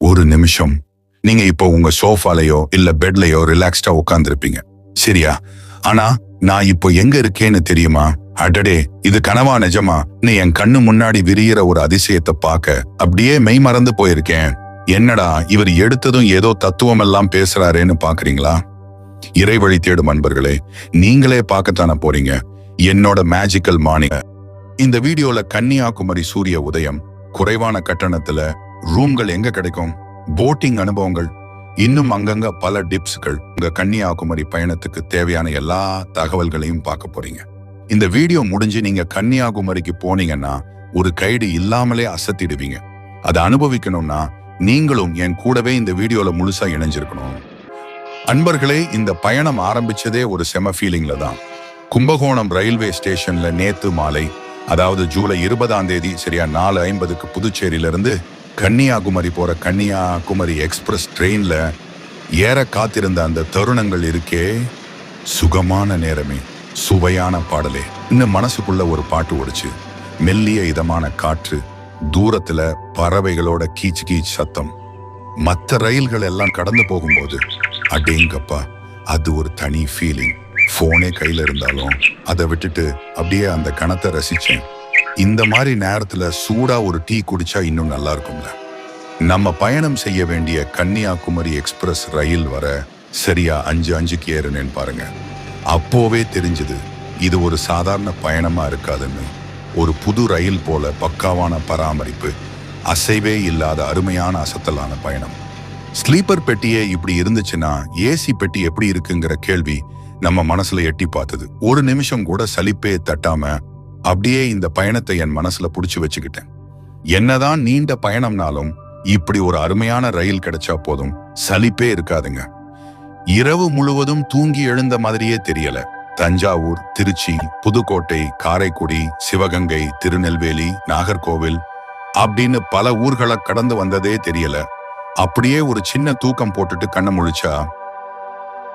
ஒரு நிமிஷம். நீங்க இப்போ உங்க சோஃபாலையோ இல்ல பெட்லயோ ரிலாக்ஸ்டா உட்காந்துருப்பீங்க சரியா? ஆனா நான் இப்போ எங்க இருக்கேன்னு தெரியுமா? அடடே இது கனவா நிஜமா? நீ என் கண்ணு முன்னாடி விரியிற ஒரு அதிசயத்தை பார்க்க. அப்படியே மெய் மறந்து போயிருக்கேன். என்னடா இவர் எடுத்ததும் ஏதோ தத்துவம் எல்லாம் பேசுறாரேன்னு பாக்குறீங்களா இறைவழி தேடும் அன்பர்களே நீங்களே பார்க்கத்தானே போறீங்க. என்னோட மேஜிக்கல் மார்னிங் இந்த வீடியோல கன்னியாகுமரி சூரிய உதயம் குறைவான கட்டணத்துல ரூம்கள் எங்க கிடைக்கும்? போட்டிங் அனுபவங்கள். இன்னும் அங்கங்க பல டிப்ஸ்கள். உங்க கன்னியாகுமரி பயணத்துக்கு தேவையான எல்லா தகவல்களையும் பார்க்க போறீங்க. இந்த வீடியோ முடிஞ்சு நீங்க கன்னியாகுமரிக்கு போனீங்கன்னா ஒரு கைடு இல்லாமலே அசத்திடுவீங்க. அதை அனுபவிக்கணும்னா நீங்களும் என் கூடவே இந்த வீடியோல முழுசா இணைஞ்சிருக்கணும். அன்பர்களே இந்த பயணம் ஆரம்பிச்சதே ஒரு செம ஃபீலிங்ல தான். கும்பகோணம் ரயில்வே ஸ்டேஷன்ல நேத்து மாலை அதாவது ஜூலை இருபதாம் தேதி சரியா நாலு ஐம்பதுக்கு புதுச்சேரியிலிருந்து கன்னியாகுமரி போற கன்னியாகுமரி எக்ஸ்பிரஸ் ட்ரெயின்ல ஏற காத்திருந்த அந்த தருணங்கள் இருக்கே சுகமான நேரமே சுவையான பாடலே. இன்னும் மனசுக்குள்ள ஒரு பாட்டு ஓடுச்சு. மெல்லிய இதமான காற்று தூரத்துல பறவைகளோட கீச் கீச் சத்தம். மற்ற ரயில்கள் எல்லாம் கடந்து போகும்போது அடேங்கப்பா அது ஒரு தனி ஃபீலிங் ஃபோனே கையில் இருந்தாலும் அதை விட்டுட்டு அப்படியே அந்த கணத்தை ரசித்தேன் இந்த மாதிரி நேரத்துல சூடா ஒரு டீ குடிச்சா இன்னும் நல்லா இருக்கும்ல. நம்ம பயணம் செய்ய வேண்டிய கன்னியாகுமரி எக்ஸ்பிரஸ் ரயில் வர சரியா அஞ்சு அஞ்சுக்கு ஏறுனேன்னு பாருங்க. அப்போவே தெரிஞ்சது இது ஒரு சாதாரண பயணமா இருக்காதுன்னு. ஒரு புது ரயில் போல பக்காவான பராமரிப்பு அசைவே இல்லாத அருமையான அசத்தலான பயணம். ஸ்லீப்பர் பெட்டியே இப்படி இருந்துச்சுன்னா ஏசி பெட்டி எப்படி இருக்குங்கிற கேள்வி நம்ம மனசுல எட்டி பார்த்தது. ஒரு நிமிஷம் கூட சலிப்பே தட்டாம அப்படியே இந்த பயணத்தை என் மனசுல புடிச்சு வச்சுக்கிட்டேன். என்னதான் நீண்ட பயணம்னாலும் இப்படி ஒரு அருமையான ரயில் கிடைச்சா போதும். சலிப்பே இருக்காதுங்க. இரவு முழுவதும் தூங்கி எழுந்த மாதிரியே தெரியல. தஞ்சாவூர் திருச்சி புதுக்கோட்டை காரைக்குடி சிவகங்கை திருநெல்வேலி நாகர்கோவில் அப்படின்னு பல ஊர்களை கடந்து வந்ததே தெரியல. அப்படியே ஒரு சின்ன தூக்கம் போட்டுட்டு கண்ணை முழிச்சா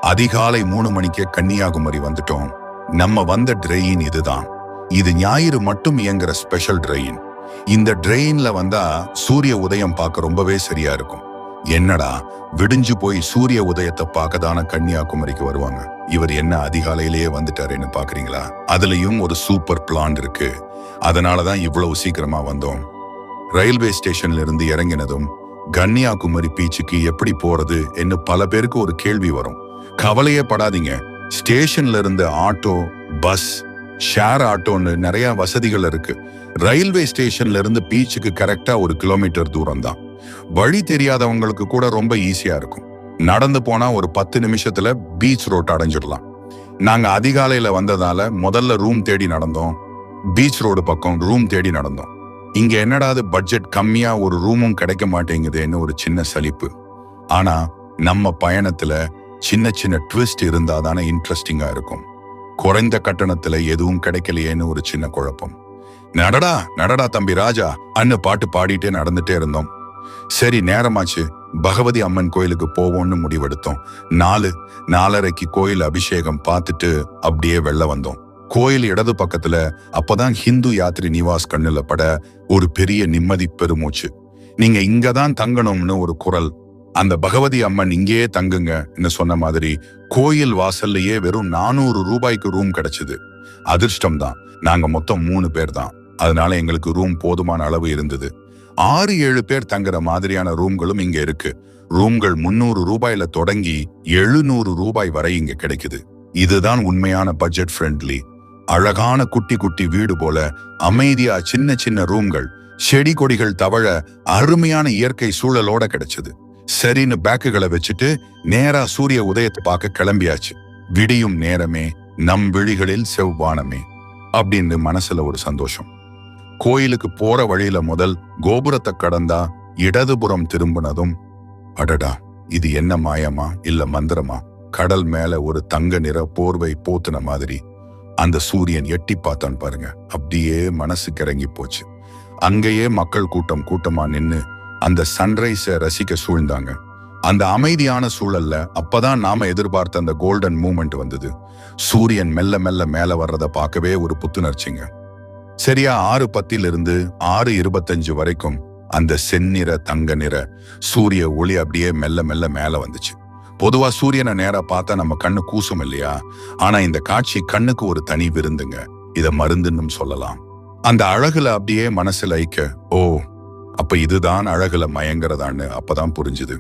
அதிகாலை மூணு மணிக்கே கன்னியாகுமரி வந்துட்டோம். நம்ம வந்த ட்ரெயின் இதுதான். இது ஞாயிறு மட்டும் இயங்குற ஸ்பெஷல் ட்ரெயின் இந்த ட்ரெயின்ல வந்தா சூரிய உதயம் பார்க்க ரொம்பவே சரியா இருக்கும். என்னடா விடிஞ்சு போய் சூரிய உதயத்தை பார்க்க தானே கன்னியாகுமரிக்கு வருவாங்க. இவர் என்ன அதிகாலையிலேயே வந்துட்டாருன்னு பாக்குறீங்களா அதுலயும் ஒரு சூப்பர் பிளான் இருக்கு. அதனாலதான் இவ்வளவு சீக்கிரமா வந்தோம். ரயில்வே ஸ்டேஷன்ல இருந்து இறங்கினதும் கன்னியாகுமரி பீச்சுக்கு எப்படி போறது என்று பல பேருக்கு ஒரு கேள்வி வரும். கவலையே படாதீங்க. ஸ்டேஷன்ல இருந்து ஆட்டோ பஸ் ஷேர் ஆட்டோன்னு நிறைய வசதிகள் இருக்கு. ரயில்வே ஸ்டேஷன்ல இருந்து பீச்சுக்கு கரெக்டா ஒரு கிலோமீட்டர் தூரம் தான் வழி தெரியாதவங்களுக்கு கூட ரொம்ப ஈஸியா இருக்கும். நடந்து போனா ஒரு பத்து நிமிஷத்துல பீச் ரோட் அடைஞ்சிடலாம். நாங்க அதிகாலையில வந்ததால முதல்ல ரூம் தேடி நடந்தோம். பீச் ரோடு பக்கம் ரூம் தேடி நடந்தோம். இங்க என்னடாது பட்ஜெட் கம்மியா ஒரு ரூமும் கிடைக்க மாட்டேங்குதுன்னு ஒரு சின்ன சலிப்பு. ஆனா நம்ம பயணத்துல சின்ன சின்ன ட்விஸ்ட் இருந்தாதானே இன்ட்ரெஸ்டிங்கா இருக்கும். குறைந்த கட்டணத்துல எதுவும் கிடைக்கலையேன்னு ஒரு சின்ன குழப்பம். நடடா நடடா தம்பி ராஜா அன்னு பாட்டு பாடிட்டே நடந்துட்டே இருந்தோம். சரி நேரமாச்சு. பகவதி அம்மன் கோயிலுக்கு போவோம்னு முடிவெடுத்தோம். நாலு நாலரைக்கு கோயில் அபிஷேகம் பார்த்துட்டு அப்படியே வெளில வந்தோம். கோயில் இடது பக்கத்துல அப்பதான் ஹிந்து யாத்திரி நிவாஸ் கண்ணுல பட ஒரு பெரிய நிம்மதி பெருமூச்சு. நீங்க இங்கதான் தங்கணும்னு ஒரு குரல் அந்த பகவதி அம்மன் இங்கேயே தங்குங்கன்னு சொன்ன மாதிரி கோயில் வாசல்லையே வெறும் நானூறு ரூபாய்க்கு ரூம் கிடைச்சது. அதிர்ஷ்டம் தான் நாங்க மொத்தம் மூணு பேர் தான் அதனால எங்களுக்கு ரூம் போதுமான அளவு இருந்தது. ஆறு ஏழு பேர் தங்குற மாதிரியான ரூம்களும் இங்க இருக்கு. ரூம்கள் முன்னூறு ரூபாயில தொடங்கி எழுநூறு ரூபாய் வரை இங்க கிடைக்குது. இதுதான் உண்மையான பட்ஜெட் ஃப்ரெண்ட்லி அழகான குட்டி குட்டி வீடு போல அமைதியா சின்ன சின்ன ரூம்கள் செடி கொடிகள் தவழ அருமையான இயற்கை சூழலோட கிடைச்சது. சரின்னு பேக்குகளை வச்சுட்டு நேரா சூரிய உதயத்தை பார்க்க கிளம்பியாச்சு. விடியும் நேரமே நம் விழிகளில் செவ்வானமே அப்படின்னு மனசுல ஒரு சந்தோஷம். கோயிலுக்கு போற வழியில முதல் கோபுரத்தை கடந்தா இடதுபுறம் திரும்பினதும் அடடா இது என்ன மாயமா இல்ல மந்திரமா? கடல் மேல ஒரு தங்க நிற போர்வை போத்துன மாதிரி அந்த சூரியன் எட்டி பார்த்தான் பாருங்க. அப்படியே மனசு கிறங்கி போச்சு. அங்கேயே மக்கள் கூட்டம் கூட்டமா நின்னு அந்த சன்ரைஸை ரசிக்க சூழ்ந்தாங்க. அந்த அமைதியான சூழல்ல அப்பதான் நாம எதிர்பார்த்த அந்த கோல்டன் மூமெண்ட் வந்தது. சூரியன் மெல்ல மெல்ல மேல வர்றத பார்க்கவே ஒரு புத்துணர்ச்சிங்க. சரியா ஆறு பத்திலிருந்து ஆறு இருபத்தஞ்சு வரைக்கும் அந்த செந்நிற தங்க நிற சூரிய ஒளி அப்படியே மெல்ல மெல்ல மேல வந்துச்சு. பொதுவா சூரியனை நேரா பார்த்தா நம்ம கண்ணு கூசும் இல்லையா? ஆனா இந்த காட்சி கண்ணுக்கு ஒரு தனி விருந்துங்க. இத மருந்துன்னு சொல்லலாம். அந்த அழகுல அப்படியே மனசுல ஐக்க ஓ அப்ப இதுதான் அழகுல மயங்கிறதான்னு அப்பதான் புரிஞ்சுது.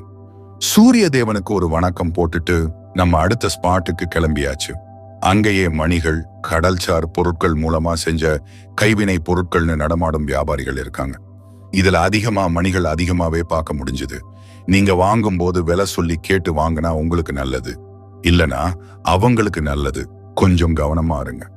சூரிய தேவனுக்கு ஒரு வணக்கம் போட்டுட்டு நம்ம அடுத்த ஸ்பாட்டுக்கு கிளம்பியாச்சு. அங்கேயே மணிகள் கடல்சார் பொருட்கள் மூலமா செஞ்ச கைவினை பொருட்கள்னு நடமாடும் வியாபாரிகள் இருக்காங்க. இதுல அதிகமா மணிகள் அதிகமாவே பார்க்க முடிஞ்சுது. நீங்க வாங்கும்போது விலை சொல்லி கேட்டு வாங்கினா உங்களுக்கு நல்லது. இல்லனா அவங்களுக்கு நல்லது. கொஞ்சம் கவனமா இருங்க.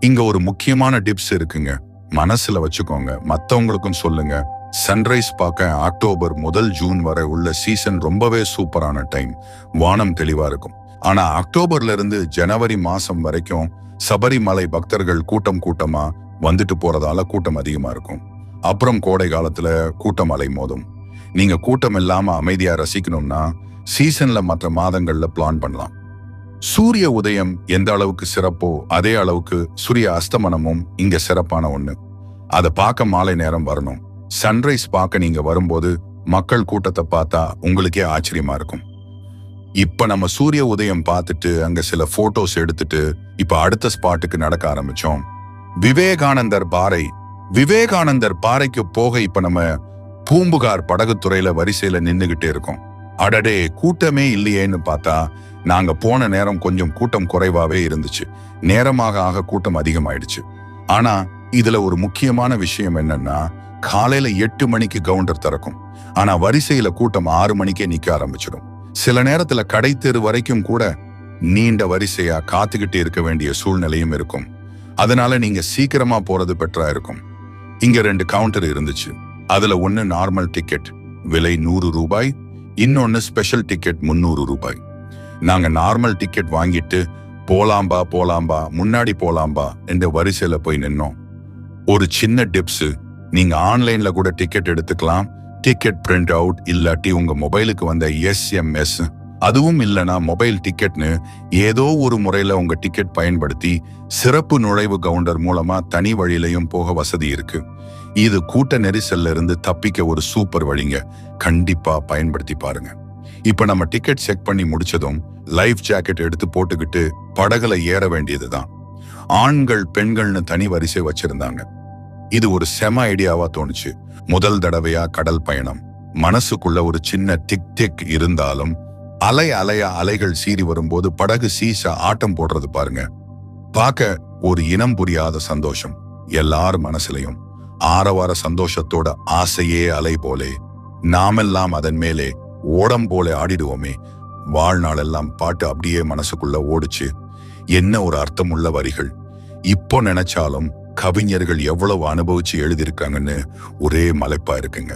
இங்க ஒரு முக்கியமான டிப்ஸ் இருக்குங்க. மனசுல வச்சுக்கோங்க. மத்தவங்களுக்கும் சொல்லுங்க. சன்ரைஸ் பார்க்க அக்டோபர் முதல் ஜூன் வரை உள்ள சீசன் ரொம்பவே சூப்பரான டைம் வானம் தெளிவா இருக்கும். ஆனா அக்டோபர்ல இருந்து ஜனவரி மாசம் வரைக்கும் சபரிமலை பக்தர்கள் கூட்டம் கூட்டமா வந்துட்டு போறதால கூட்டம் அதிகமா இருக்கும். அப்புறம் கோடை காலத்துல கூட்டம் அலை மோதும். நீங்க கூட்டம் இல்லாம அமைதியா ரசிக்கணும்னா சீசன்ல மற்ற மாதங்கள்ல பிளான் பண்ணலாம். சூரிய உதயம் எந்த அளவுக்கு சிறப்போ அதே அளவுக்கு சூரிய அஸ்தமனமும் இங்க சிறப்பான ஒண்ணு. அதை பார்க்க மாலை நேரம் வரணும். சன்ரைஸ் பார்க்க நீங்க வரும்போது மக்கள் கூட்டத்தை பார்த்தா உங்களுக்கே ஆச்சரியமா இருக்கும். இப்ப நம்ம சூரிய உதயம் பார்த்துட்டு அங்க சில போட்டோஸ் எடுத்துட்டு இப்ப அடுத்த ஸ்பாட்டுக்கு நடக்க ஆரம்பிச்சோம். விவேகானந்தர் பாறை விவேகானந்தர் பாறைக்கு போக இப்ப நம்ம பூம்புகார் படகுத்துறையில வரிசையில நின்னுகிட்டே இருக்கோம். அடடே கூட்டமே இல்லையேன்னு பார்த்தா நாங்க போன நேரம் கொஞ்சம் கூட்டம் குறைவாவே இருந்துச்சு. நேரமாக ஆக கூட்டம் அதிகமாயிடுச்சு. ஆனா இதுல ஒரு முக்கியமான விஷயம் என்னன்னா காலையில எட்டு மணிக்கு கவுண்டர் திறக்கும். ஆனா வரிசையில கூட்டம் ஆறு மணிக்கே நிக்க ஆரம்பிச்சிடும். சில நேரத்துல கடை தெரு வரைக்கும் கூட நீண்ட வரிசையா காத்துக்கிட்டு இருக்க வேண்டிய சூழ்நிலையும் இருக்கும். அதனால நீங்க சீக்கிரமா போறது பெட்டரா இருக்கும். இங்க ரெண்டு கவுண்டர் இருந்துச்சு. அதுல ஒன்னு நார்மல் டிக்கெட் விலை நூறு ரூபாய். இன்னொன்னு ஸ்பெஷல் டிக்கெட் முன்னூறு ரூபாய். நாங்க நார்மல் டிக்கெட் வாங்கிட்டு போலாம்பா போலாம்பா முன்னாடி போலாம்பா என்ற வரிசையில போய் நின்னோம். ஒரு சின்ன டிப்ஸ் நீங்க ஆன்லைன்ல கூட டிக்கெட் எடுத்துக்கலாம். டிக்கெட் பிரிண்ட் அவுட் இல்லாட்டி உங்க மொபைலுக்கு வந்த எஸ்எம்எஸ் அதுவும் இல்லைன்னா மொபைல் டிக்கெட்னு ஏதோ ஒரு முறையில உங்க டிக்கெட் பயன்படுத்தி சிறப்பு நுழைவு கவுண்டர் மூலமா தனி வழியிலையும் போக வசதி இருக்கு. இது கூட்ட நெரிசல்ல இருந்து தப்பிக்க ஒரு சூப்பர் வழிங்க. கண்டிப்பா பயன்படுத்தி பாருங்க. இப்ப நம்ம டிக்கெட் செக் பண்ணி முடிச்சதும் லைஃப் ஜாக்கெட் எடுத்து போட்டுக்கிட்டு படகுல ஏற வேண்டியதுதான். ஆண்கள் பெண்கள்னு தனி வரிசை வச்சிருந்தாங்க. இது ஒரு செம ஐடியாவா தோணுச்சு. முதல் தடவையா கடல் பயணம். மனசுக்குள்ள ஒரு சின்ன டிக் டிக் இருந்தாலும் அலை அலையா அலைகள் சீறி வரும்போது படகு சீசா ஆட்டம் போடுறது பாருங்க. பார்க்க ஒரு இனம் புரியாத சந்தோஷம். எல்லார் மனசுலயும். ஆரவார சந்தோஷத்தோட ஆசையே அலை போலே. நாமெல்லாம் அதன் மேலே ஓடம் போல ஆடிடுவோமே. வாழ்நாளெல்லாம் பாட்டு அப்படியே மனசுக்குள்ள ஓடுச்சு. என்ன ஒரு அர்த்தமுள்ள வரிகள். இப்போ நினைச்சாலும் கவிஞர்கள் எவ்வளவு அனுபவிச்சு எழுதியிருக்காங்கன்னு ஒரே மலைப்பா இருக்குங்க.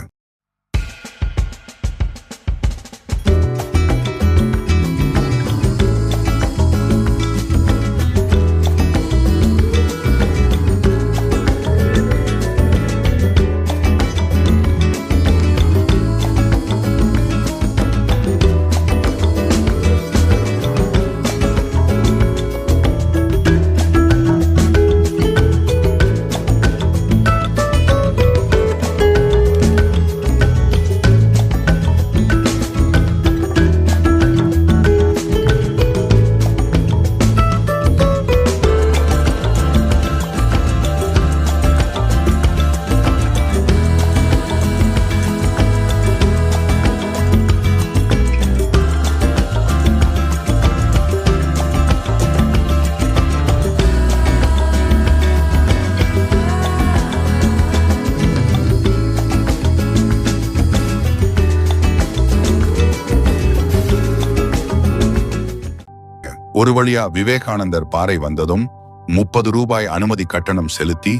ஒரு வழியா விவேகானந்தர் பாறை வந்ததும் முப்பது ரூபாய் அனுமதி கட்டணம் செலுத்தி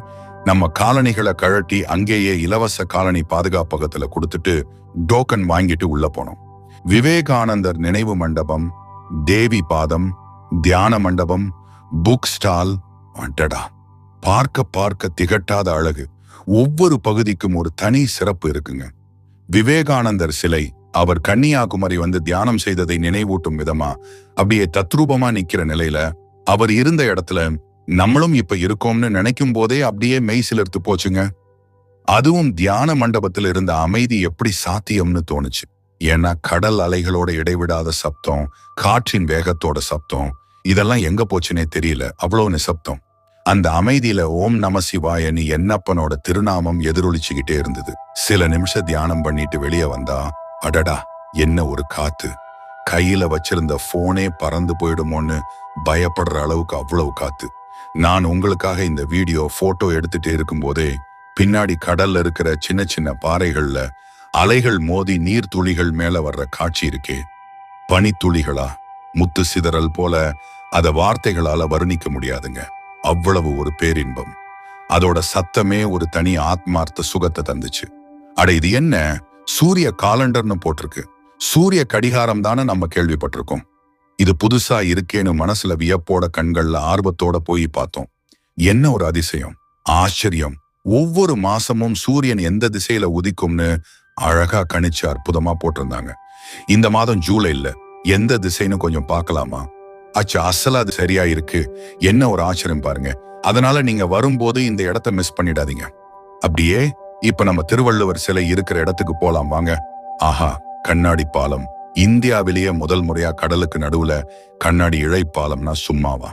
நம்ம காலணிகளை கழட்டி அங்கேயே இலவச காலனி பாதுகாப்பகத்துல கொடுத்துட்டு டோக்கன் வாங்கிட்டு உள்ள போனோம். விவேகானந்தர் நினைவு மண்டபம் தேவி பாதம் தியான மண்டபம் புக் ஸ்டால் அடடா! பார்க்க பார்க்க திகட்டாத அழகு. ஒவ்வொரு பகுதிக்கும் ஒரு தனி சிறப்பு இருக்குங்க. விவேகானந்தர் சிலை அவர் கன்னியாகுமரி வந்து தியானம் செய்ததை நினைவூட்டும் விதமா அப்படியே தத்ரூபமா நிக்கிற நிலையில அவர் இருந்த இடத்துல நம்மளும் இப்ப இருக்கோம்னு நினைக்கும் போதே அப்படியே மெய் சிலர்த்து போச்சுங்க. அதுவும் தியான மண்டபத்தில் இருந்த அமைதி எப்படி சாத்தியம்னு தோணுச்சு. ஏன்னா கடல் அலைகளோட இடைவிடாத சப்தம் காற்றின் வேகத்தோட சப்தம் இதெல்லாம் எங்க போச்சுனே தெரியல. அவ்வளவு நிசப்தம். அந்த அமைதியில ஓம் நம சிவாயனி என்னப்பனோட திருநாமம் எதிரொலிச்சுக்கிட்டே இருந்தது. சில நிமிஷம் தியானம் பண்ணிட்டு வெளியே வந்தா அடடா என்ன ஒரு காத்து. கையில வச்சிருந்த போனே பறந்து போயிடுமோன்னு பயப்படுற அளவுக்கு அவ்வளவு காத்து. நான் உங்களுக்காக இந்த வீடியோ போட்டோ எடுத்துட்டு இருக்கும்போதே பின்னாடி கடல்ல இருக்கிற சின்ன சின்ன பாறைகள்ல அலைகள் மோதி நீர் துளிகள் மேல வர்ற காட்சி இருக்கே. பனித்துளிகளா? முத்து சிதறல் போல அத வார்த்தைகளால வர்ணிக்க முடியாதுங்க. அவ்வளவு ஒரு பேரின்பம். அதோட சத்தமே ஒரு தனி ஆத்மார்த்த சுகத்தை தந்துச்சு. அட இது என்ன? சூரிய காலண்டர்னு போட்டிருக்கு. சூரிய கடிகாரம் தானே நம்ம கேள்விப்பட்டிருக்கோம். இது புதுசா இருக்கேன்னு மனசுல வியப்போட கண்கள்ல ஆர்வத்தோட போய் பார்த்தோம். என்ன ஒரு அதிசயம்? ஆச்சரியம். ஒவ்வொரு மாசமும் சூரியன் எந்த திசையில உதிக்கும்னு அழகா கணிச்சு அற்புதமா போட்டிருந்தாங்க. இந்த மாதம் ஜூலைல எந்த திசைன்னு கொஞ்சம் பார்க்கலாமா? அச்சு அசலா அது சரியா இருக்கு என்ன ஒரு ஆச்சரியம் பாருங்க. அதனால நீங்க வரும்போது இந்த இடத்த மிஸ் பண்ணிடாதீங்க. அப்படியே இப்ப நம்ம திருவள்ளுவர் சிலை இருக்கிற இடத்துக்கு போலாம் வாங்க. ஆஹா கண்ணாடி பாலம். இந்தியாவிலேயே முதல் முறையா கடலுக்கு நடுவுல கண்ணாடி இழைப்பாலம்னா சும்மாவா?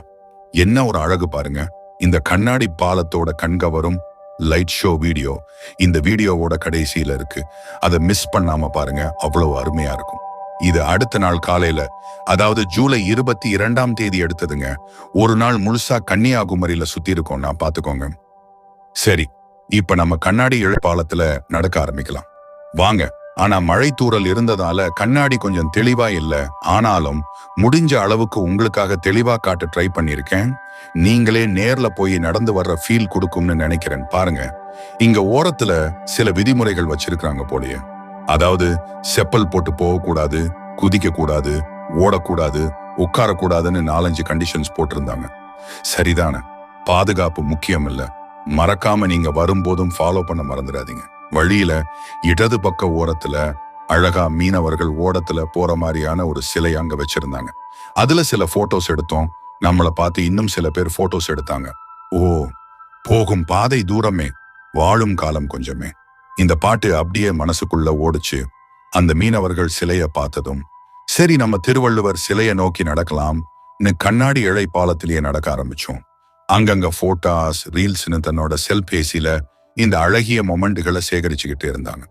என்ன ஒரு அழகு பாருங்க. இந்த கண்ணாடி பாலத்தோட கண்கவரும் லைட் ஷோ வீடியோ இந்த வீடியோவோட கடைசியில இருக்கு. அதை மிஸ் பண்ணாம பாருங்க அவ்வளவு அருமையா இருக்கும். இது அடுத்த நாள் காலையில அதாவது ஜூலை இருபத்தி இரண்டாம் தேதி எடுத்ததுங்க. ஒரு நாள் முழுசா கன்னியாகுமரியில சுத்தி இருக்கோம் நான் பாத்துக்கோங்க. சரி இப்ப நம்ம கண்ணாடி இழப்பாலத்துல நடக்க ஆரம்பிக்கலாம். வாங்க ஆனா மழை தூரல் இருந்ததால கண்ணாடி கொஞ்சம் தெளிவா இல்ல. ஆனாலும் முடிஞ்ச அளவுக்கு உங்களுக்காக தெளிவா காட்ட ட்ரை பண்ணிருக்கேன். நீங்களே நேர்ல போய் நடந்து வர்ற ஃபீல் கொடுக்கும்னு நினைக்கிறேன். பாருங்க இங்க ஓரத்துல சில விதிமுறைகள் வச்சிருக்கிறாங்க போலயே. அதாவது செப்பல் போட்டு போகக்கூடாது குதிக்க கூடாது ஓடக்கூடாது உட்காரக்கூடாதுன்னு நாலஞ்சு கண்டிஷன்ஸ் போட்டிருந்தாங்க. சரிதானே? பாதுகாப்பு முக்கியம் இல்லை. மறக்காம நீங்க வரும்போதும் ஃபாலோ பண்ண மறந்துடாதீங்க. வழியில இடது பக்க ஓரத்துல அழகா மீனவர்கள் ஓடத்துல போற மாதிரியான ஒரு சிலை அங்க வச்சிருந்தாங்க. அதுல சில போட்டோஸ் எடுத்தோம். நம்மள பார்த்து இன்னும் சில பேர் போட்டோஸ் எடுத்தாங்க. ஓ போகும் பாதை தூரமே வாழும் காலம் கொஞ்சமே. இந்த பாட்டு அப்படியே மனசுக்குள்ள ஓடுச்சு. அந்த மீனவர்கள் சிலைய பார்த்ததும் சரி நம்ம திருவள்ளுவர் சிலையை நோக்கி நடக்கலாம்னு கண்ணாடி இழை பாலத்திலேயே நடக்க ஆரம்பிச்சோம். அங்கங்க போட்டோஸ் ரீல்ஸ்னு தன்னோட செல்பேசியில இந்த அழகிய மொமெண்ட்டுகளை சேகரிச்சுக்கிட்டு இருந்தாங்க.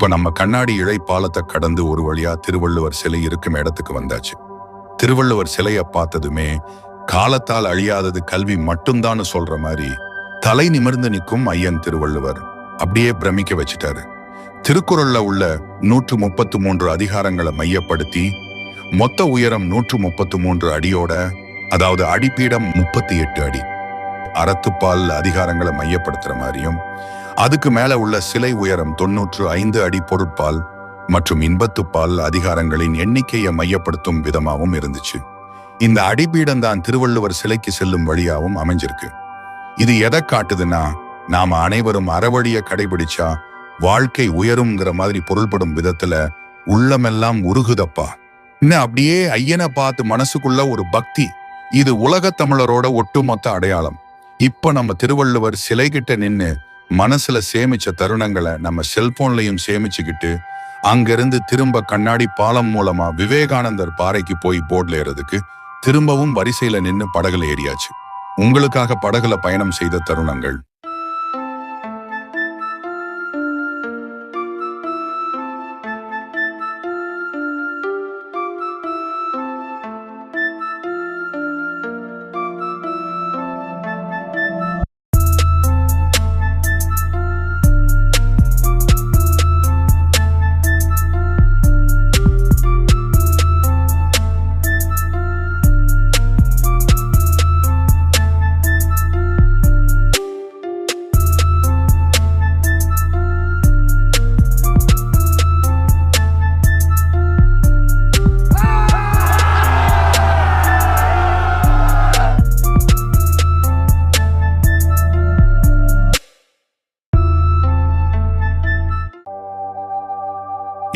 இப்ப நம்ம கண்ணாடி இழை பாலத்தை கடந்து ஒரு வழியா திருவள்ளுவர் சிலை இருக்கும் இடத்துக்கு வந்தாச்சு. திருவள்ளுவர் சிலைய பார்த்ததுமே காலத்தால் அழியாதது கல்வி மட்டும்தான் சொல்ற மாதிரி தலை நிமிர்ந்து நிற்கும் ஐயன் திருவள்ளுவர் அப்படியே பிரமிக்க வச்சிட்டாரு. திருக்குறள்ல உள்ள நூற்று முப்பத்து மூன்று அதிகாரங்களை மையப்படுத்தி மொத்த உயரம் நூற்று முப்பத்து மூன்று அடியோட அதாவது அடிப்பீடம் முப்பத்தி எட்டு அடி. அறத்துப்பால் அதிகாரங்களை மையப்படுத்துற மாதிரியும் அதுக்கு மேல உள்ள சிலை உயரம் தொன்னூற்று ஐந்து அடி பொருட்பால் மற்றும் இன்பத்துப்பால் அதிகாரங்களின் எண்ணிக்கையை மையப்படுத்தும் விதமாகவும் இருந்துச்சு. இந்த அடிப்பீடம் தான் திருவள்ளுவர் சிலைக்கு செல்லும் வழியாகவும் அமைஞ்சிருக்கு. இது எதை காட்டுதுன்னா நாம அனைவரும் அறவழிய கடைபிடிச்சா வாழ்க்கை உயருங்கிற மாதிரி பொருள்படும் விதத்துல உள்ளமெல்லாம் உருகுதப்பா. இன்னும் அப்படியே ஐயனை பார்த்து மனசுக்குள்ள ஒரு பக்தி. இது உலக தமிழரோட ஒட்டுமொத்த அடையாளம். இப்ப நம்ம திருவள்ளுவர் சிலை கிட்ட நின்று மனசுல சேமிச்ச தருணங்களை நம்ம செல்போன்லையும் சேமிச்சுக்கிட்டு அங்கிருந்து திரும்ப கண்ணாடி பாலம் மூலமா விவேகானந்தர் பாறைக்கு போய் போர்ட்ல ஏறதுக்கு திரும்பவும் வரிசையில நின்று படகுல ஏறியாச்சு. உங்களுக்காக படகுல பயணம் செய்த தருணங்கள்.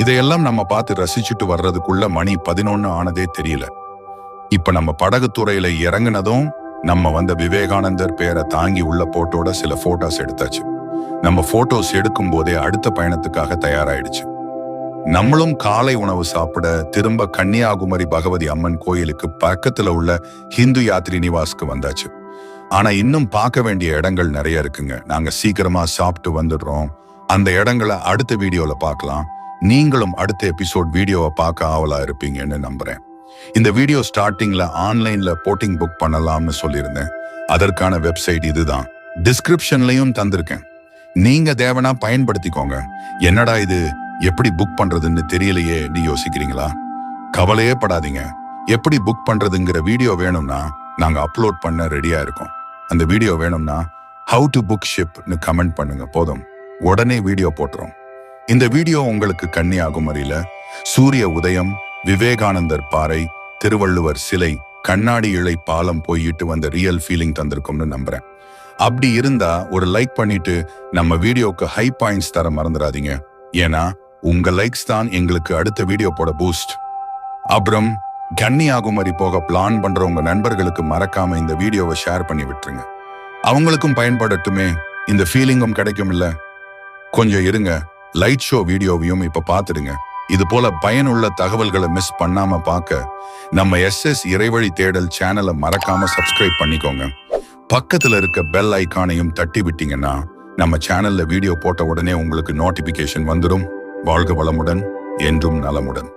இதையெல்லாம் நம்ம பார்த்து ரசிச்சுட்டு வர்றதுக்குள்ள மணி பதினொன்னு ஆனதே தெரியல. இப்ப நம்ம படகு துறையில இறங்குனதும் நம்ம வந்த விவேகானந்தர் பேரை தாங்கி உள்ள போட்டோட சில போட்டோஸ் எடுத்தாச்சு. நம்ம போட்டோஸ் எடுக்கும் போதே அடுத்த பயணத்துக்காக தயாராயிடுச்சு. நம்மளும் காலை உணவு சாப்பிட திரும்ப கன்னியாகுமரி பகவதி அம்மன் கோயிலுக்கு பக்கத்துல உள்ள ஹிந்து யாத்ரி நிவாஸ்க்கு வந்தாச்சு. ஆனா இன்னும் பார்க்க வேண்டிய இடங்கள் நிறைய இருக்குங்க. நாங்க சீக்கிரமா சாப்பிட்டு வந்துடுறோம். அந்த இடங்களை அடுத்த வீடியோல பார்க்கலாம். நீங்களும் அடுத்த எபிசோட் வீடியோவை பார்க்க ஆவலா இருப்பீங்கன்னு நம்புறேன். இந்த வீடியோ ஸ்டார்டிங்ல ஆன்லைன்ல போட்டிங் புக் பண்ணலாம்னு சொல்லியிருந்தேன். அதற்கான வெப்சைட் இதுதான். டிஸ்கிரிப்ஷன்லையும் தந்திருக்கேன். நீங்க தேவனா பயன்படுத்திக்கோங்க. என்னடா இது? எப்படி புக் பண்றதுன்னு தெரியலையே நீ யோசிக்கிறீங்களா? கவலையே படாதீங்க. எப்படி புக் பண்றதுங்கிற வீடியோ வேணும்னா நாங்க அப்லோட் பண்ண ரெடியா இருக்கோம். அந்த வீடியோ வேணும்னா ஹவு டு புக் ஷிப்னு கமெண்ட் பண்ணுங்க போதும். உடனே வீடியோ போட்டுரும். இந்த வீடியோ உங்களுக்கு கன்னியாகுமரியில சூரிய உதயம் விவேகானந்தர் பாறை திருவள்ளுவர் சிலை கண்ணாடி இழை பாலம் போயிட்டு வந்த ரியல் ஃபீலிங் தந்திருக்கும்னு நம்புறேன். அப்படி இருந்தா ஒரு லைக் பண்ணிட்டு நம்ம வீடியோக்கு ஹை பாயிண்ட்ஸ் தர மறந்துடாதீங்க ஏன்னா உங்க லைக்ஸ் தான் எங்களுக்கு அடுத்த வீடியோ போட பூஸ்ட் அப்புறம் கன்னியாகுமரி போக பிளான் பண்ற உங்க நண்பர்களுக்கு மறக்காம இந்த வீடியோவை ஷேர் பண்ணி விட்டுருங்க. அவங்களுக்கும் பயன்படட்டுமே இந்த ஃபீலிங்கும் கிடைக்கும் இல்ல கொஞ்சம் இருங்க. லைட் ஷோ வீடியோவையும் இப்ப பாத்துடுங்க இது போல பயனுள்ள தகவல்களை மிஸ் பண்ணாம பார்க்க நம்ம எஸ்எஸ் இறைவழி தேடல் சேனலை மறக்காம சப்ஸ்கிரைப் பண்ணிக்கோங்க. பக்கத்துல இருக்க பெல் ஐக்கானையும் தட்டி விட்டீங்கன்னா நம்ம சேனல்ல வீடியோ போட்ட உடனே உங்களுக்கு நோட்டிபிகேஷன் வந்துடும் வாழ்க வளமுடன் என்றும் நலமுடன்.